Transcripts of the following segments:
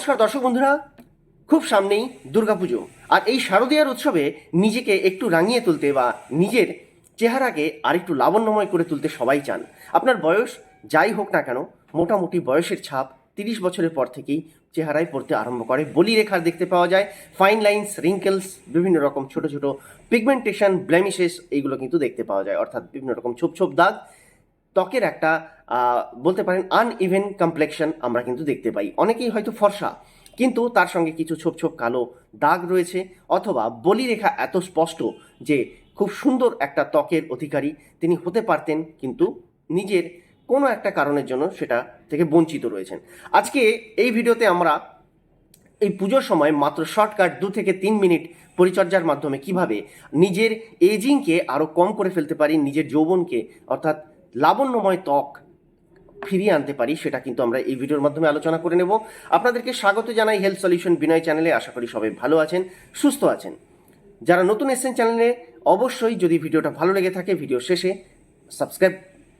নমস্কার দর্শক বন্ধুরা, খুব সামনেই দুর্গাপুজো। আর এই শারদীয়ার উৎসবে নিজেকে একটু রাঙিয়ে তুলতে বা নিজের চেহারাকে আরেকটু লাবণ্যময় করে তুলতে সবাই চান। আপনার বয়স যাই হোক না কেন, মোটামুটি বয়সের ছাপ তিরিশ বছরের পর থেকেই চেহারায় পড়তে আরম্ভ করে। বলি রেখার দেখতে পাওয়া যায় ফাইন লাইন্স রিঙ্কেলস বিভিন্ন রকম ছোট ছোট পিগমেন্টেশন ব্লেমিশেস এইগুলো কিন্তু দেখতে পাওয়া যায়। অর্থাৎ বিভিন্ন রকম ছোপ ছোপ দাগ ত্বকের একটা বলতে পারেন আনইভেন কমপ্লেকশন আমরা কিন্তু দেখতে পাই। অনেকেই হয়তো ফর্সা, কিন্তু তার সঙ্গে কিছু ছোপ ছোপ কালো দাগ রয়েছে, অথবা বলিরেখা এত স্পষ্ট যে খুব সুন্দর একটা ত্বকের অধিকারী তিনি হতে পারতেন, কিন্তু নিজের কোনো একটা কারণের জন্য সেটা থেকে বঞ্চিত রয়েছেন। আজকে এই ভিডিওতে আমরা এই পুজোর সময় মাত্র শর্টকাট দু থেকে তিন মিনিট পরিচর্যার মাধ্যমে কীভাবে নিজের এজিংকে আরও কম করে ফেলতে পারি, নিজের যৌবনকে, অর্থাৎ লাবণ্যময় ত্বক ফিরিয়ে আনতে পারি, সেটা কিন্তু আমরা এই ভিডিওর মাধ্যমে আলোচনা করে নেব। আপনাদেরকে স্বাগত জানাই হেলথ সলিউশন বিনয় চ্যানেলে। আশা করি সবাই ভালো আছেন, সুস্থ আছেন। যারা নতুন এসেছেন চ্যানেলে, অবশ্যই যদি ভিডিওটা ভালো লেগে থাকে, ভিডিও শেষে সাবস্ক্রাইব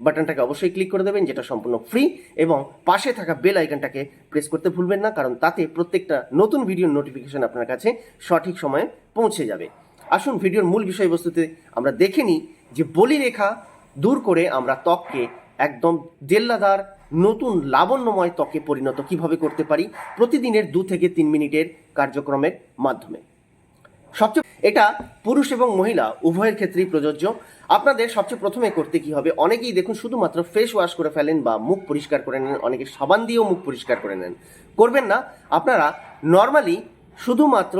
বাটনটাকে অবশ্যই ক্লিক করে দেবেন, যেটা সম্পূর্ণ ফ্রি, এবং পাশে থাকা বেল আইকনটাকে প্রেস করতে ভুলবেন না, কারণ তাতে প্রত্যেকটা নতুন ভিডিওর নোটিফিকেশন আপনার কাছে সঠিক সময়ে পৌঁছে যাবে। আসুন, ভিডিওর মূল বিষয়বস্তুতে আমরা দেখে নিই যে বলি রেখা দূর করে আমরা ত্বককে একদম জেল্লাদার, নতুন, লাবণ্যময় ত্বকে পরিণত কীভাবে করতে পারি, প্রতিদিনের দু থেকে তিন মিনিটের কার্যক্রমের মাধ্যমে। সবচেয়ে এটা পুরুষ এবং মহিলা, উভয়ের ক্ষেত্রেই প্রযোজ্য। আপনাদের সবচেয়ে প্রথমে করতে কি হবে? অনেকেই দেখুন শুধুমাত্র ফেস ওয়াশ করে ফেলেন বা মুখ পরিষ্কার করে নেন, অনেকে সাবান দিয়েও মুখ পরিষ্কার করে নেন। করবেন না। আপনারা নর্মালি শুধুমাত্র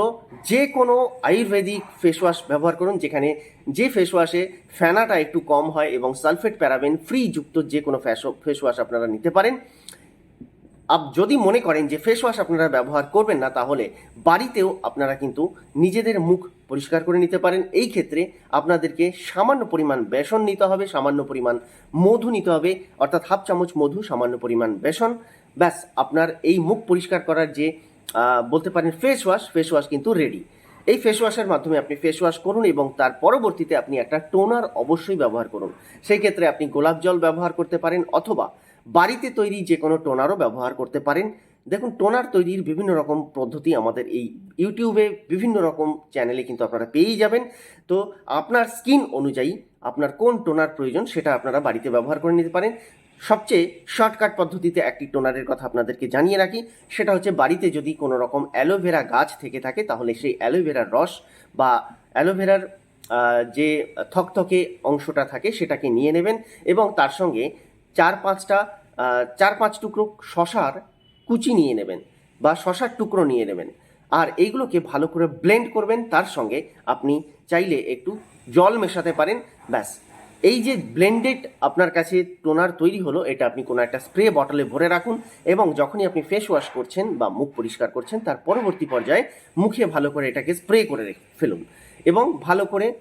যে কোনো আয়ুর্বেদিক ফেসওয়াশ ব্যবহার করুন, যেখানে যে ফেস ওয়াশে ফেনাটা একটু কম হয় এবং সালফেট, প্যারাবেন ফ্রি যুক্ত যে কোনো ফেস ওয়াশ আপনারা নিতে পারেন। আপ, যদি মনে করেন যে ফেসওয়াশ আপনারা ব্যবহার করবেন না, তাহলে বাড়িতেও আপনারা কিন্তু নিজেদের মুখ পরিষ্কার করে নিতে পারেন। এই ক্ষেত্রে আপনাদেরকে সামান্য পরিমাণ বেসন নিতে হবে, সামান্য পরিমাণ মধু নিতে হবে, অর্থাৎ হাফ চামচ মধু, সামান্য পরিমাণ বেসন। ব্যাস, আপনার এই মুখ পরিষ্কার করার যে বলতে পারেন ফেস ওয়াশ ফেস ওয়াশ কিন্তু রেডি এই ফেস ওয়াশের মাধ্যমে আপনি ফেস ওয়াশ করুন এবং তার পরবর্তীতে আপনি একটা টোনার অবশ্যই ব্যবহার করুন। সেই ক্ষেত্রে আপনি গোলাপ জল ব্যবহার করতে পারেন অথবা বাড়িতে তৈরি যে কোনো টোনারও ব্যবহার করতে পারেন। দেখুন টোনার তৈরির বিভিন্ন রকম পদ্ধতি আমাদের এই ইউটিউবে বিভিন্ন রকম চ্যানেলে কিন্তু আপনারা পেয়েই যাবেন। তো আপনার স্কিন অনুযায়ী আপনার কোন টোনার প্রয়োজন সেটা আপনারা বাড়িতে ব্যবহার করে নিতে পারেন। সবচেয়ে শর্টকাট পদ্ধতিতে একটি টোনারের কথা আপনাদেরকে জানিয়ে রাখি, সেটা হচ্ছে বাড়িতে যদি কোনো রকম অ্যালোভেরা গাছ থেকে থাকে, তাহলে সেই অ্যালোভেরার রস বা অ্যালোভেরার যে থকথকে অংশটা থাকে, সেটাকে নিয়ে নেবেন এবং তার সঙ্গে চার পাঁচটা চার পাঁচ টুকরো শশার কুচি নিয়ে নেবেন বা শশার টুকরো নিয়ে নেবেন। আর এইগুলোকে ভালো করে ব্লেন্ড করবেন, তার সঙ্গে আপনি চাইলে একটু জল মেশাতে পারেন, ব্যাস। এই যে ব্লেন্ডেড আপনার কাছে টোনার তৈরি হলো, এটা আপনি কোনো একটা স্প্রে বটলে ভরে রাখুন এবং যখনই আপনি ফেস ওয়াশ করছেন বা মুখ পরিষ্কার করছেন, তার পরবর্তী পর্যায়ে মুখে ভালো করে এটাকে স্প্রে করে ফেলুন এবং ভালো করে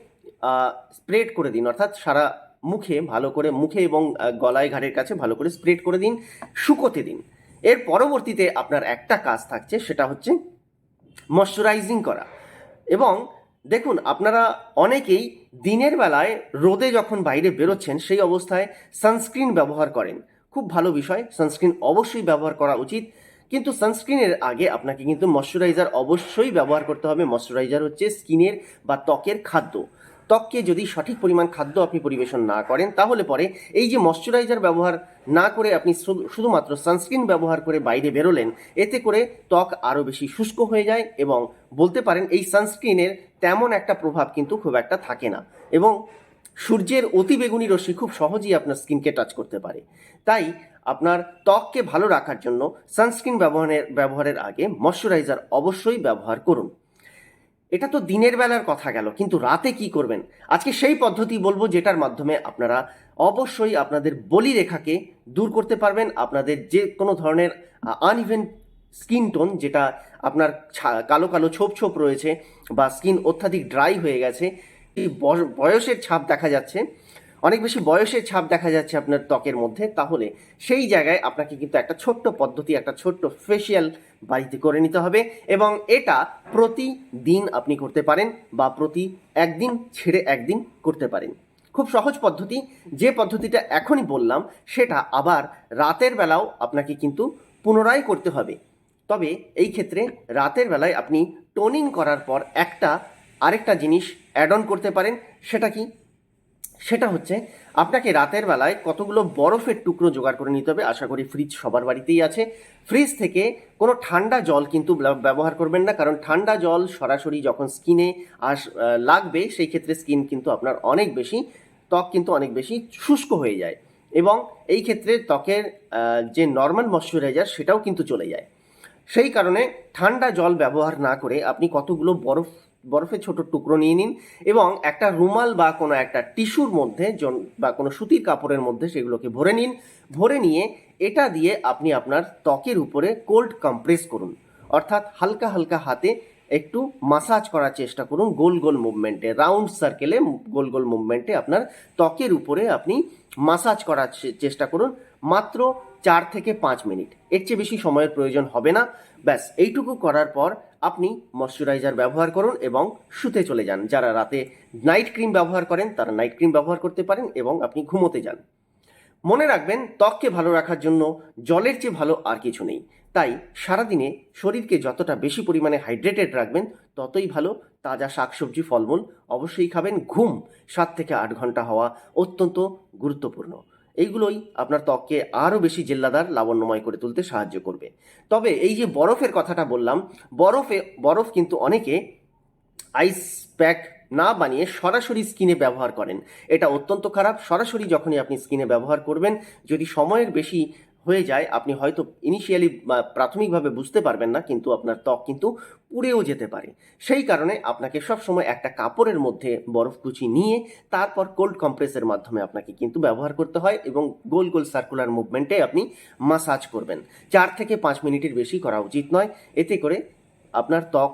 স্প্রেড করে দিন। অর্থাৎ সারা মুখে ভালো করে, মুখে এবং গলায় ঘাড়ের কাছে ভালো করে স্প্রেড করে দিন, শুকোতে দিন। এর পরবর্তীতে আপনার একটা কাজ থাকছে, সেটা হচ্ছে ময়শ্চারাইজিং করা। এবং দেখুন, আপনারা অনেকেই দিনের বেলায় রোদে যখন বাইরে বেরোচ্ছেন, সেই অবস্থায় সানস্ক্রিন ব্যবহার করেন। খুব ভালো বিষয়, সানস্ক্রিন অবশ্যই ব্যবহার করা উচিত। কিন্তু সানস্ক্রিনের আগে আপনাকে কিন্তু ময়শ্চারাইজার অবশ্যই ব্যবহার করতে হবে। ময়শ্চারাইজার হচ্ছে স্কিনের বা ত্বকের খাদ্য। ত্বককে যদি সঠিক পরিমাণ খাদ্য আপনি পরিবেশন না করেন, তাহলে পরে এই যে ময়শ্চারাইজার ব্যবহার না করে আপনি শুধুমাত্র সানস্ক্রিন ব্যবহার করে বাইরে বেরোলেন, এতে করে ত্বক আরও বেশি শুষ্ক হয়ে যায় এবং বলতে পারেন এই সানস্ক্রিনের তেমন একটা প্রভাব কিন্তু খুব একটা থাকে না এবং সূর্যের অতিবেগুনি রশ্মি খুব সহজেই আপনার স্কিনকে টাচ করতে পারে। তাই আপনার ত্বককে ভালো রাখার জন্য সানস্ক্রিন ব্যবহারের ব্যবহারের আগে ময়শ্চারাইজার অবশ্যই ব্যবহার করুন। এটা তো দিনের বেলার কথা গেল, কিন্তু রাতে কি করবেন? আজকে সেই পদ্ধতি বলব যেটার মাধ্যমে আপনারা অবশ্যই আপনাদের বলি রেখাকে দূর করতে পারবেন, আপনাদের যে কোনো ধরনের আনইভেন স্কিন টোন যেটা আপনার কালো কালো ছোপ ছোপ রয়েছে বা স্কিন অত্যাধিক ড্রাই হয়ে গেছে বয়সের ছাপ দেখা যাচ্ছে। অনেক বেশি বয়সের ছাপ দেখা যাচ্ছে আপনার ত্বকের মধ্যে, তাহলে সেই জায়গায় আপনাকে কিন্তু একটা ছোট্ট পদ্ধতি, একটা ছোট্ট ফেসিয়াল বাড়িতে করে নিতে হবে এবং এটা প্রতিদিন আপনি করতে পারেন বা প্রতি একদিন ছেড়ে একদিন করতে পারেন। খুব সহজ পদ্ধতি, যে পদ্ধতিটা এখনই বললাম সেটা আবার রাতের বেলাও আপনাকে কিন্তু পুনরায় করতে হবে। তবে এই ক্ষেত্রে রাতের বেলায় আপনি টোনিং করার পর একটা আরেকটা জিনিস অ্যাড অন করতে পারেন, সেটা কি? সেটা হচ্ছে, আপনাকে রাতের বেলায় কতগুলো বরফের টুকরো জোগাড় করে নিতে হবে, আশা করি ফ্রিজ সবার বাড়িতেই আছে। ফ্রিজ থেকে কোনো ঠান্ডা জল কিন্তু ব্যবহার করবেন না, কারণ ঠান্ডা জল সরাসরি যখন স্কিনে আস লাগবে, সেই ক্ষেত্রে স্কিন কিন্তু আপনার অনেক বেশি, ত্বক কিন্তু অনেক বেশি শুষ্ক হয়ে যায়। এবং এই ক্ষেত্রে ত্বকের যে নর্মাল ময়শ্চারাইজার সেটাও কিন্তু চলে যায়। সেই কারণে ঠান্ডা জল ব্যবহার না করে আপনি কতগুলো বরফ বরফের ছোট টুকরো নিয়ে নিন এবং একটা রুমাল বা কোনো একটা টিস্যুর মধ্যে বা কোনো সুতির কাপড়ের মধ্যে সেগুলোকে ভরে নিন। ভরে নিয়ে এটা দিয়ে আপনি আপনার ত্বকের উপরে কোল্ড কম্প্রেস করুন। অর্থাৎ হালকা হালকা হাতে একটু মাসাজ করার চেষ্টা করুন গোল গোল মুভমেন্টে, রাউন্ড সার্কেলে গোল গোল মুভমেন্টে আপনার ত্বকের উপরে আপনি মাসাজ করার চেষ্টা করুন। মাত্র চার থেকে পাঁচ মিনিট। এর চেয়ে বেশি সময়ের প্রয়োজন হবে না। ব্যাস, এইটুকু করার পর আপনি ময়শ্চারাইজার ব্যবহার করুন এবং শুতে চলে যান। যারা রাতে নাইট ক্রিম ব্যবহার করেন, তারা নাইট ক্রিম ব্যবহার করতে পারেন এবং আপনি ঘুমোতে যান। মনে রাখবেন, ত্বককে ভালো রাখার জন্য জলের চেয়ে ভালো আর কিছু নেই। তাই সারাদিনে শরীরকে যতটা বেশি পরিমাণে হাইড্রেটেড রাখবেন, ততই ভালো। তাজা শাকসবজি, ফলমূল অবশ্যই খাবেন। ঘুম সাত থেকে আট ঘণ্টা হওয়া অত্যন্ত গুরুত্বপূর্ণ। এইগুলোই আপনার ত্বককে আরও বেশি জেল্লাদার, লাবণ্যময় করে তুলতে সাহায্য করবে। তবে এই যে বরফের কথাটা বললাম, বরফে, বরফ কিন্তু অনেকে আইস প্যাক না বানিয়ে সরাসরি স্কিনে ব্যবহার করেন। এটা অত্যন্ত খারাপ। সরাসরি যখনই আপনি স্কিনে ব্যবহার করবেন, যদি সময়ের বেশি হয়ে যায়, আপনি হয়তো ইনিশিয়ালি প্রাথমিকভাবে বুঝতে পারবেন না, কিন্তু আপনার ত্বক কিন্তু পুড়েও যেতে পারে। সেই কারণে আপনাকে সবসময় একটা কাপড়ের মধ্যে বরফ কুচি নিয়ে, তারপর কোল্ড কম্প্রেসের মাধ্যমে আপনাকে কিন্তু ব্যবহার করতে হয় এবং গোল গোল সার্কুলার মুভমেন্টে আপনি মাসাজ করবেন। চার থেকে পাঁচ মিনিটের বেশি করা উচিত নয়, এতে করে আপনার ত্বক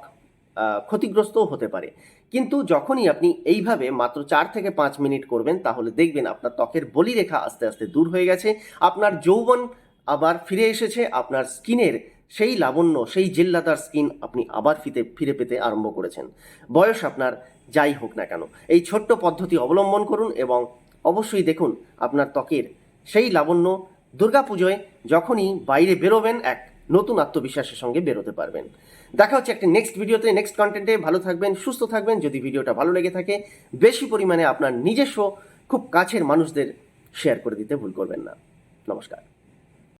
ক্ষতিগ্রস্তও হতে পারে। কিন্তু যখনই আপনি এইভাবে মাত্র চার থেকে পাঁচ মিনিট করবেন, তাহলে দেখবেন আপনার ত্বকের বলিরেখা আস্তে আস্তে দূর হয়ে গেছে। আপনার যৌবন আবার ফিরে এসেছে, আপনার স্কিনের সেই লাবণ্য, সেই জেল্লাদার স্কিন আপনি আবার ফিতে, ফিরে পেতে আরম্ভ করেছেন। বয়স আপনার যাই হোক না কেন, এই ছোট্ট পদ্ধতি অবলম্বন করুন এবং অবশ্যই দেখুন আপনার ত্বকের সেই লাবণ্য দুর্গাপুজোয় যখনই বাইরে বেরোবেন, এক নতুন আত্মবিশ্বাসের সঙ্গে বেরোতে পারবেন। দেখা হচ্ছে একটা নেক্সট ভিডিওতে নেক্সট কন্টেন্টে ভালো থাকবেন, সুস্থ থাকবেন। যদি ভিডিওটা ভালো লেগে থাকে, বেশি পরিমাণে আপনার নিজস্ব, খুব কাছের মানুষদের শেয়ার করে দিতে ভুল করবেন না। নমস্কার।